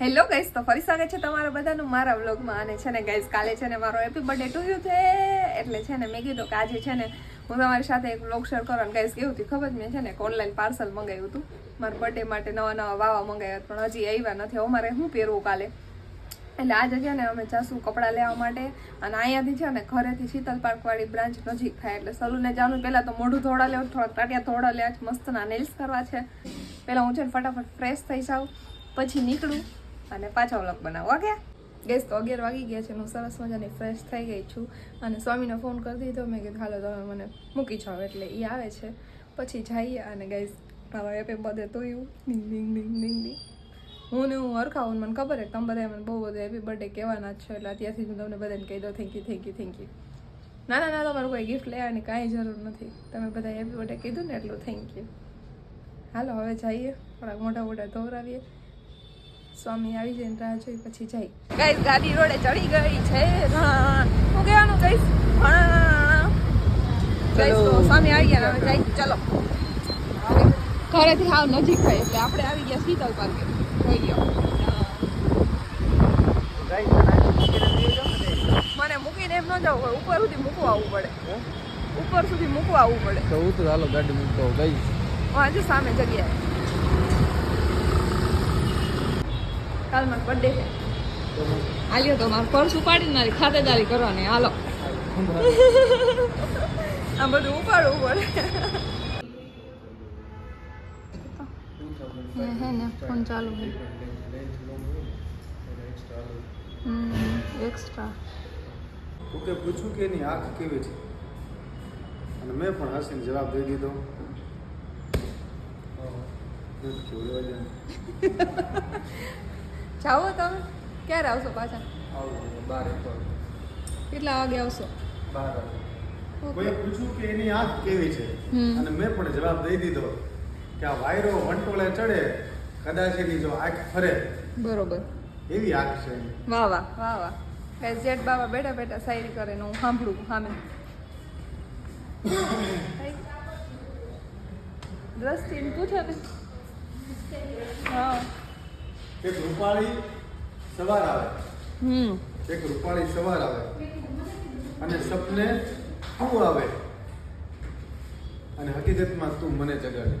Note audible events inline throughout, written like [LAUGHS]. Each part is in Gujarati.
હેલો ગાઈઝ તો ફરી સ્વાગત છે તમારા બધાનું મારા વ્લોગમાં અને છે ને ગાઈસ કાલે છે ને મારો હેપી બર્થડે ટુ છે. એટલે છે ને મેં કીધું કે આજે છે ને હું તમારી સાથે એક વ્લોગ શેર અને ગાઈસ કેવું હતું ખબર? મેં છે ને એક ઓનલાઈન પાર્સલ મંગાવ્યું હતું. મારા બર્થડે માટે નવા નવા વાવા મંગાવ્યા પણ હજી આવ્યા નથી. અમારે મારે શું પહેરવું કાલે? એટલે આજે છે ને અમે જાશું કપડાં લેવા માટે અને અહીંયાથી છે ને ઘરેથી શીતલ પાર્કવાળી બ્રાન્ચ નજીક થાય. એટલે સલૂને જવાનું પહેલાં તો મોઢું ધોળા લેવું, થોડા ટાટિયા ધોડા લેવા મસ્તના નેલ્સ કરવા છે. પહેલાં હું છે ને ફટાફટ ફ્રેશ થઈ જાઉં, પછી નીકળું. અને પાછા વ્લોગ બનાવો ઓકે ગેસ તો અગિયાર વાગી ગયા છે હું સરસ મજાની ફ્રેશ થઈ ગઈ છું. અને સ્વામીને ફોન કરી દીધો, મેં કીધું, હાલો, તમે મને મૂકી જાઓ. એટલે એ આવે છે. પછી જઈએ અને ગેસ મારા એપે બધે તોયું. ડિંગ ડિંગ ડિંગ ડિંગ હું ને હું હરખાવું મને ખબર છે તમે બધા મને બહુ બધું હેપી બર્થડે કહેવાના જ છો. એટલે અત્યારથી હું તમને બધાને કહી દઉં thank you thank you thank you ના ના ના તમારું કોઈ ગિફ્ટ લેવાની કાંઈ જરૂર નથી. તમે બધા હેપી બર્થડે કીધું ને, એટલું થેન્ક યુ હાલો, હવે જઈએ, થોડાક મોટા મોટા ધોવરાવીએ. સ્વામી આવી જાય ને રાહ જોઈ પછી જાય. ગાઈસ ગાડી રોડે ચડી ગઈ છે. હું. કહેવાનું ગાઈસ ગાઈસ સ્વામી આવી ગયા હવે જાય. ચલો. ઘરેથી હાવ નજીક થાય એટલે આપણે આવી ગયા શીતલ પાર્કે થઈ ગયો. મને મૂકીને એમ ન જવું હોય. ઉપર સુધી મૂકવા આવવું પડે. ઉપર સુધી મૂકવા આવવું પડે. તો ઉતર હાલો ગાડી મૂકતો ગઈ આજે સામે જગ્યાએ. કાલ મારો બર્થડે છે આલ્યો તો મારું પર્સ ઉપાડીને મારી ખાતેદારી કરવાની. હાલો. [LAUGHS] આ બધું ઉપાડવું પડે. હે ને ફોન ચાલુ એક્સ્ટ્રા ઓકે પૂછ્યું કે એની આંખ કેવી છે? અને મેં પણ હસીને જવાબ દઈ દીધો. નથી કેવું, રહેવા દે. જાઓ તમે? ક્યારે આવશો પાછા? કેટલા વાગે આવશો? કોઈ પૂછ્યું કે એની આંખ કેવી છે? અને મેં પણ જવાબ દઈ દીધો કે આ વાયરો વંટોળે ચડે કદાચ એની જો આંખ ફરે. બરોબર. એવી આંખ છે. વાહ વાહ વાહ વાહ. જેઠ બાબા બેઠા બેઠા શાયરી કરે ને હું સાંભળું સામે. [COUGHS] દ્રષ્ટિ પૂછો હા. એક રૂપાળી સવાર આવે. હમ. એક રૂપાળી સવાર આવે. અને સપને તું આવે. અને હકીકતમાં તું મને જગાડે.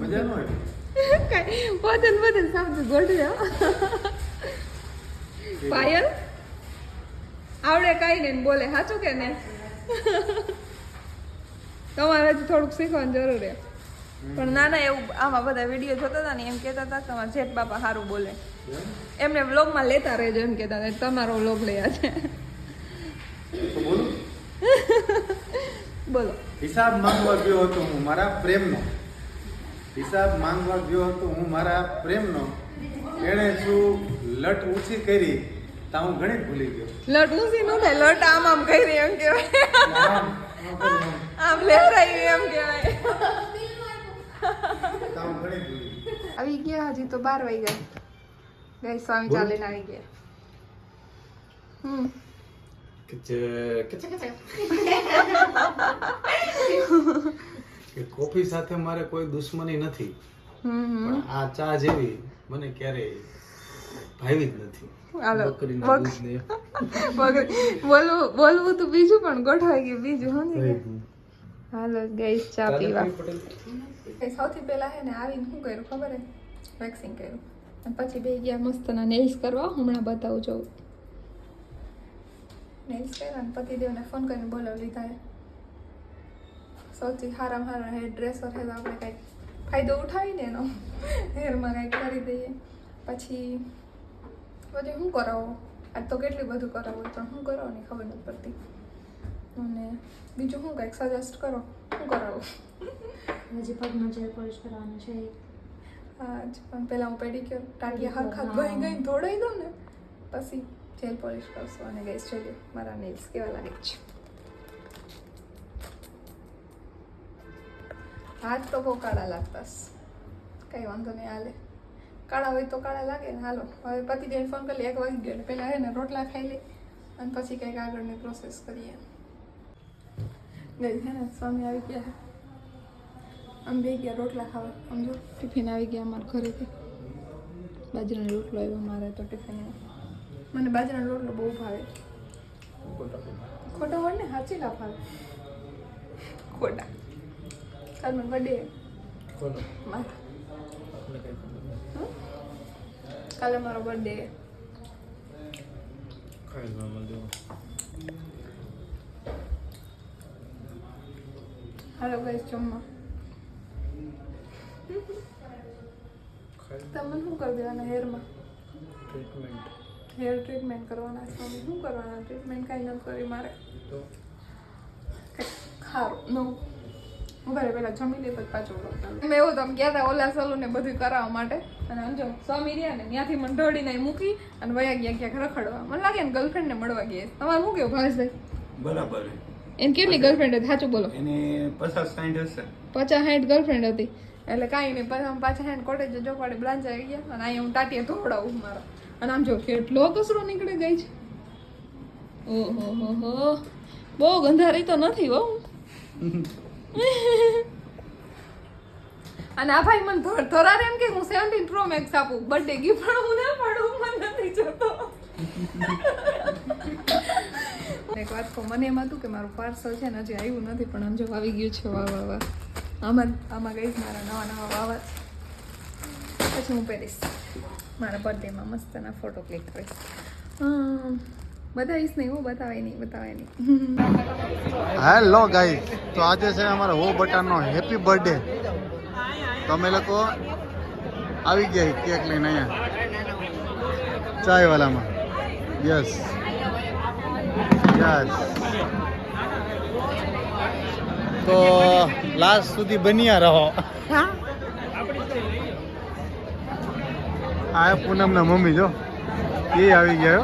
મજા ન? આવી કઈ વતન વતન શબ્દ ગોઠવ્યો પાયલ? આવડે કઈ ને બોલે સાચું કે ને તમારે હજી થોડુંક શીખવાની જરૂર છે. પણ ના ના એવું આમાં બધા વીડિયો જોતા હતા ને એમ કહેતા હતા તમારા જેઠ બાપા સારું બોલે. એમને વ્લોગમાં લેતા રહેજો એમ કહેતા હતા. તમારો વ્લોગ લયા છે બોલું. હિસાબ માંગવા ગયો હતો હું મારા પ્રેમનો. હિસાબ માંગવા ગયો હતો હું મારા પ્રેમનો. એણે શું લટ ઊંચી કરી તા હું ઘણી ભૂલી ગયો. લટ ઊંચી ન થાય. લટ આમ આમ કરી એમ કહેવાય. આમ, લેવડાવી એમ કહેવાય. આવી ગયા હજી તો બાર વાગ્યા. ગઈ સ્વામી ચાલીને આવી ગયા. હમ. કોફી સાથે મારે કોઈ દુશ્મની નથી. પણ આ ચા જેવી મને ક્યારેય ભાવી જ નથી. બોલવું બોલવું તો બીજું પણ ગોઠવાઈ ગયું બીજું સમજી ગયા હાલો ગઈ ચા પીવા. સૌથી પહેલા હે ને આવીને શું કર્યું ખબર હે? વેક્સિંગ કર્યું. અને પછી બે ગયા મસ્તના નેલ્સ કરવા. હમણાં બતાવું છું નેલ્સ કર્યા અને પતિદેવને ફોન કરીને બોલાવી લીધા હે. સૌથી સારામાં સારા હેર ડ્રેસર હે આપણે કંઈક ફાયદો ઉઠાવીને એનો. હેરમાં કંઈક કરી દઈએ. પછી પછી શું કરાવો? આજ તો કેટલું બધું કરાવવું પણ શું કરાવો ને ખબર નથી પડતી. અને બીજું શું કંઈક સજેસ્ટ કરો? શું કરાવું? હજી પગનો જેલ પોલિશ કરવાનું છે આજ પણ પહેલાં હું પેડિક્યોર ટાટિયા હરખા ધોઈ ગઈ ધોડાઈ દઉં ને પછી જેલ પોલિશ કરશું. અને ગેસ જોઈએ મારા નેલ્સ કેવા લાગે છે. હાથ તો બહુ કાળા લાગતા કંઈ વાંધો નહીં હાલે. કાળા હોય તો કાળા લાગે ને હાલો. હવે પતિ જઈને ફોન કરી એક વાગી ગયો પહેલાં હે ને રોટલા ખાઈ લે અને પછી કંઈક આગળની પ્રોસેસ કરીએ. ગઈ હે ને સ્વામી આવી ગયા આમ બે ગયા રોટલા ખાવા આમ જો ટિફિન આવી ગયા અમારા ઘરેથી બાજરાનો રોટલો આવ્યો મારે તો ટિફિન મને બાજરાનો રોટલો બહુ ભાવે ખોટા હોય ને સાચી ના ભાવે ખોટા કાલ મને બર્થડે? કાલે મારો બર્થડે ખાઈ લો આમાં દેવો. હાલો ગઈશ જમવા તમને તમે શું કરી દેવાના હેરમાં ટ્રીટમેન્ટ હેર ટ્રીટમેન્ટ કરવાના છે અમે શું કરવાના? ટ્રીટમેન્ટ કાંઈ ન કરી મારે. કંઈક ખારું નવું. હું ઘરે પહેલાં જમી લે પછી પાછું મેં એવું તમે ગયા હતા ઓલા સલૂન ને બધું કરાવવા માટે. અને જો સ્વામી રહ્યા ને ત્યાંથી મને ઢોળીને મૂકી અને વયા ગયા ક્યાંક રખડવા. મને લાગે ને ગર્લફ્રેન્ડને મળવા ગયા. તમારે શું કેવું ભાવેશભાઈ? બરાબર એને કેટલી ગર્લફ્રેન્ડ હતી? સાચું બોલો. એને પચાસ સાઠ હશે. પચાસ સાઠ ગર્લફ્રેન્ડ હતી. એટલે કાંઈ નહીં પછી આમ પાછા હેન્ડ કોટેજ જોપાડે બ્રાન્ચ આવી ગયા. અને અહીંયા હું ટાટીએ ધોવડાવું મારા. અને આમ જો કેટલો કચરો નીકળી ગઈ છે. ઓહો હો હો. બહુ ગંધારી તો નથી હો. અને આ ભાઈ મને ધોર ધોરાર એમ કે હું સેવન્ટીન પ્રો મેક્સ આપું. બર્થડે ગિફ્ટ પણ હું ના પાડું મને નથી જોતો. એક વાત કહું. મને એમ હતું કે મારું પાર્સલ છે ને હજી આવ્યું નથી, પણ આમ આવી ગયું છે. વાહ વાહ વાહ. આમાં આમાં ગઈ મારા નવા નવા વાવા પછી હું પહેરીશ. મારા બર્થડેમાં મસ્તના ફોટો ક્લિક કરીશ. બતાવીશ નહીં હું, બતાવાય નહીં બતાવાય નહીં. હેલો ગાઈસ તો આજે છે અમારો હો બટાનો હેપી બર્થડે તો અમે લોકો આવી ગયા કેક લઈને અહીંયા. ચાયવાલામાં યસ યસ તો લાસ્ટ સુધી બન્યા રહો. આ પૂનમના મમ્મી જો એ આવી ગયો.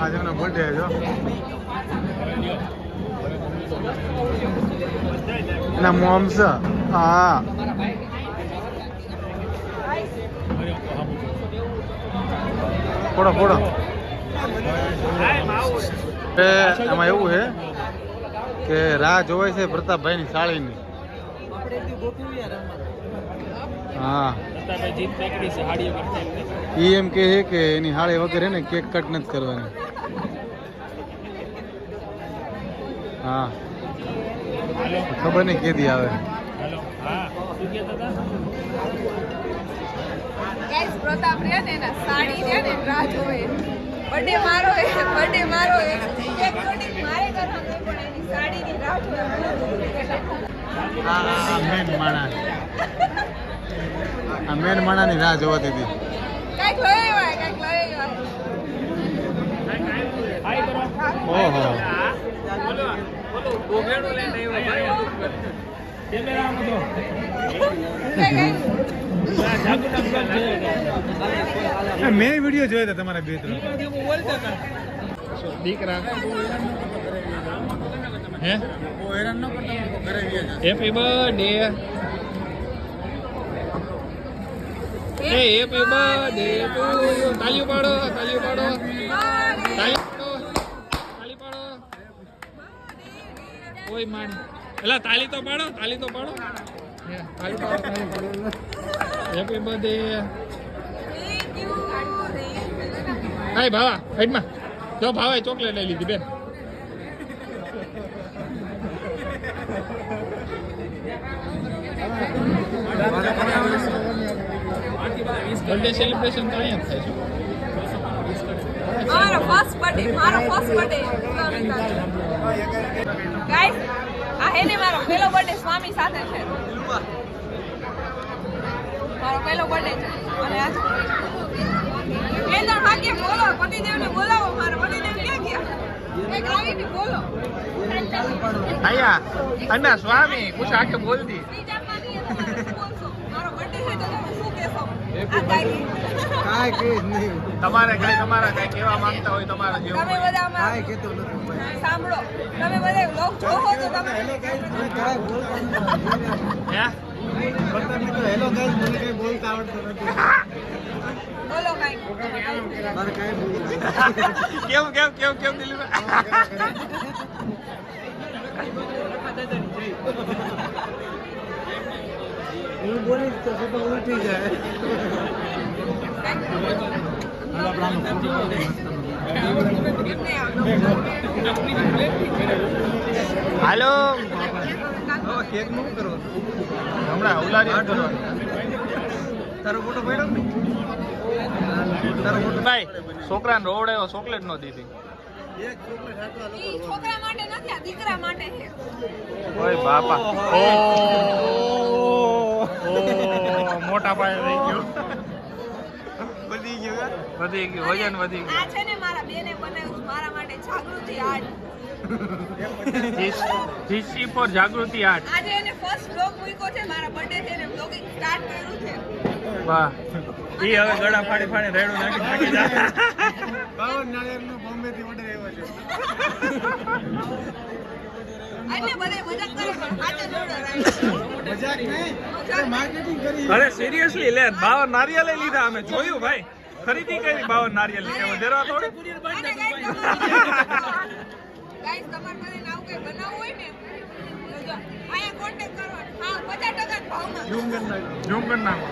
આજે એમનો બર્થડે જો. એના મોમ્સ હા. ફોડો ફોડો. એમાં એવું છે કે રાહ જોવાય છે પ્રતાપભાઈની સાળીની. હા. એ એમ કે છે કે એની હાળી વગર હે ને કેક કટ નથી કરવાની. હા. ખબર નહીં કેદી આવે. ગાઈસ પ્રતાપ રહ્યા ને એના સાડી રહ્યા ને રાહ જોવે બર્થડે મારો એ બર્થડે મારો એ કટિંગ મારે કરવાનું પણ એની સાડીની રાહ જોવે આ આ મેન માણા આ મેન માણાની રાહ જોવાતી હતી કાંઈક લઈ આવ્યા કાંઈક લઈ આવ્યા ઓહો મેં વીડિયો જોયો હતા તમારા બે ત્રણ. દીકરા. હે? હેપી બર્થડે હે હેપી બર્થડે ટુ યુ તાલીઓ પાડો તાલીઓ પાડો. તાલી પાડો પાડો. કોઈ માણ એલા, તાલી તો પાડો, તાલી તો પાડો. હેપી બર્થડે હાય, ભાવા હેડમાં જો, ભાવાએ ચોકલેટ લઈ લીધી, બેન. બર્થડે સેલિબ્રેશન તો અહીંયા થાય છે. મારો ફર્સ્ટ બર્થડે મારો ફર્સ્ટ બર્થડે ગાઈસ આ મારો પહેલો બર્થડે સ્વામી સાથે છે. મારો પહેલો બર્થડે છે. અને આજ કેન્દ્ર બોલો પતિદેવને બોલાવો મારો પતિદેવ ક્યાં ગયા? કંઈક આવીને બોલો. અન્ના સ્વામી કુછ આકે મારો બર્થડે છે તો તમે શું કહેશો? આ તમારે કઈ તમારા કઈ કેવા માંગતા હોય તમારા જેવું તમે બધા અમારા કેતો નથી સાંભળો. તમે બધા વ્લોગ જોવો તો તમે હે? હેલો ગાઈસ મને કઈ બોલતા આવડતું નથી. બોલો કાંઈક મારે કઈ બોલતું કેમ કેમ કેમ કેમ દિલીપ? હાલો. કેકનું કરો હમણાં ઉલારી તારો ફોટો પડ્યો તારો ફોટો ભાઈ છોકરાને રોવડાયો ચોકલેટ નો દીધી. છોકરા માટે નથી આ દીકરા માટે ઓય બાપા. ઓ મોટા પાયે થઈ ગયું. બધી ગયું વધી ગયું વજન વધી આ છે ને મારા બેને બનાવ્યું મારા માટે જાગૃતિ આર્ટ જીસી પર જાગૃતિ આર્ટ આજે એને ફર્સ્ટ બ્લોગ મૂક્યો છે મારા બર્થડે છે ને બ્લોગિંગ સ્ટાર્ટ કર્યું છે. વાહ. ઈ હવે ગળા ફાડી ફાડી રેડું નાખી નાખી જાય બાવન બોમ્બે થી ઓર્ડર આવ્યો છે. બધે મજાક કરે પણ સાચો જોડો મજાક નહીં માર્કેટિંગ કરી. અરે સિરિયસલી લે બાવન નારિયેલ લીધા અમે. જોયું ભાઈ? ખરીદી કરી બાવન નારિયેલની વધારો થોડી? ગાઈસ તમારે બધાને આવું કંઈ બનાવવું હોય ને તો કોન્ટેક્ટ કરવાનો. હા પચાસ ટકા ભાવમાં. ઝૂમ કરી નાખો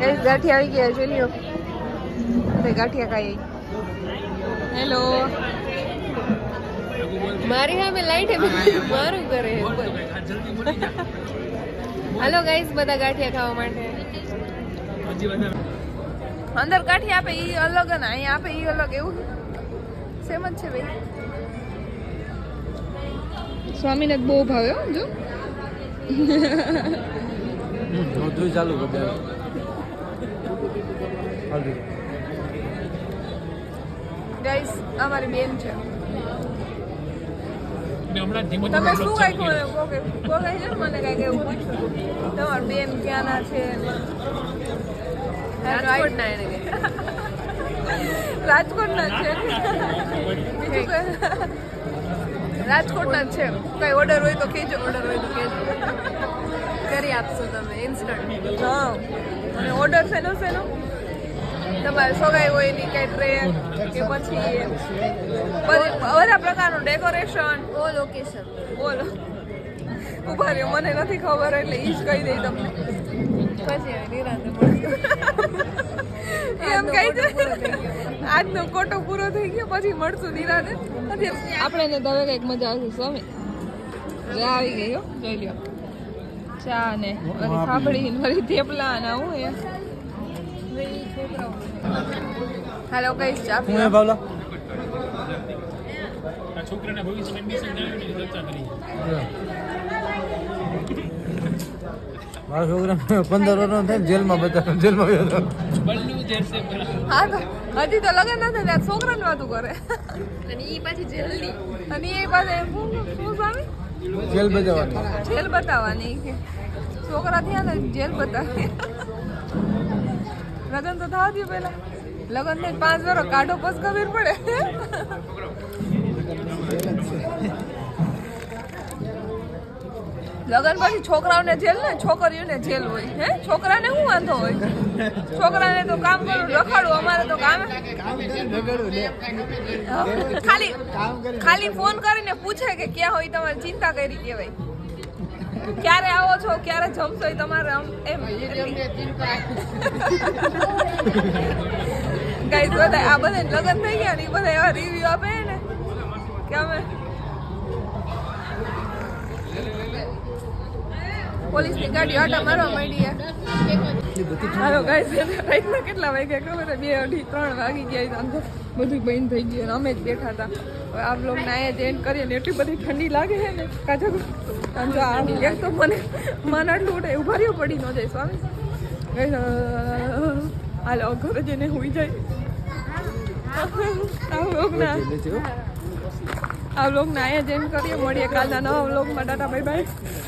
ગાઈસ ગાંઠિયા આવી ગયા જોઈ લ્યો. તે ગાંઠિયા ખાઈ હેલો મારી સામે લાઈટ મારું કરે હાલો ગાઈસ બધા ગાંઠિયા ખાવા માટે અંદર ગાંઠિયા આપે ઈ અલગ ને અહીંયા આપે ઈ અલગ એવું. સેમ જ છે ભાઈ. સ્વામીને બહુ ભાવ્યો જો. બધું ચાલુ કરી દે. ગાઈસ અમારી બેન છે. તમે શું કાંઈ કહો કોકે કોકે છે ને મને કાંઈ એવું પૂછ્યું તમાર બેન ક્યાંના છે? રાજકોટના એને રાજકોટના જ છે. બીજું કઈ? રાજકોટના જ છે. કઈ ઓર્ડર હોય તો કહેજો ઓર્ડર હોય તો કહેજો. કરી આપશો તમે ઇન્સ્ટન્ટ હા. અને ઓર્ડર શેનો શેનો તમારે સોગાઈ હોયની કઈ કે પછી બધા પ્રકારનું ડેકોરેશન ઓ લોકેશન બોલો. ઊભા રહ્યો મને નથી ખબર એટલે એ જ કહી દઈ તમને. પછી નિરાંતે એમ કહી દે. આજનો કોટો પૂરો થઈ ગયો. પછી મળશું નિરાંતે. પછી આપણે ને તો કંઈક મજા આવશે સ્વામી. આવી ગઈ હો. જોઈ લ્યો. ચા ને વળી ને વળી થેપલા ને આવું એ હાલો કઈ ચા હું એ ભાવલા? છોકરાના ભવિષ્ય એમ્બિશન જાણ્યું ચર્ચા કરી મારા છોકરા પંદર વર્ષનો થાય જેલમાં બધા જેલમાં ગયો હા તો હજી તો લગન નથી ત્યાં છોકરાને વાતું કરે. અને ઈ પાછી જેલની. અને એ પાસે શું શું સ્વામી જેલ બજાવવાની જેલ બતાવવાની. છોકરા થયા ને જેલ બતાવી. લગન તો થવા દે પેલા લગન ને પાંચ વર્ષ કાઢો પસ ખબર પડે. લગન પછી છોકરાઓને જેલ ને છોકરીઓને જેલ હોય હે? છોકરાને શું વાંધો હોય? છોકરાને તો કામ કરવું રખાડું અમારે તો કામ ખાલી ખાલી ફોન કરીને પૂછે કે ક્યાં હોય તમારે ચિંતા કરી કહેવાય. ક્યારે આવો છો? ક્યારે જમશો એ તમારે આમ એમ? ગાઈઝ બધા આ બધા લગ્ન થઈ ગયા ને એ બધા એવા રિવ્યુ આપે ને? કે અમે? પોલીસની ગાડી આટા મારવા માંડી હાલો ગાઈસ રાતના કેટલા વાગ્યા ખબર છે? બે અઢી ત્રણ વાગી ગયા અંદર બધું બંધ થઈ ગયું અને અમે જ બેઠા હતા. હવે આ બ્લોગને અહીંયા જ એન્ડ કરીએ ને એટલી બધી ઠંડી લાગે છે ને કાજુ આમ જો આ એક તો મને મન આટલું ઉઠે ઊભા રહ્યો પડી ન જાય સ્વામી. અ, હાલો ઘરે જઈને હુઈ જાય. આ અહીંયા એ એન્ડ કરીએ મળીએ કાલના નવા બ્લોગમાં ટાટા બાય બાય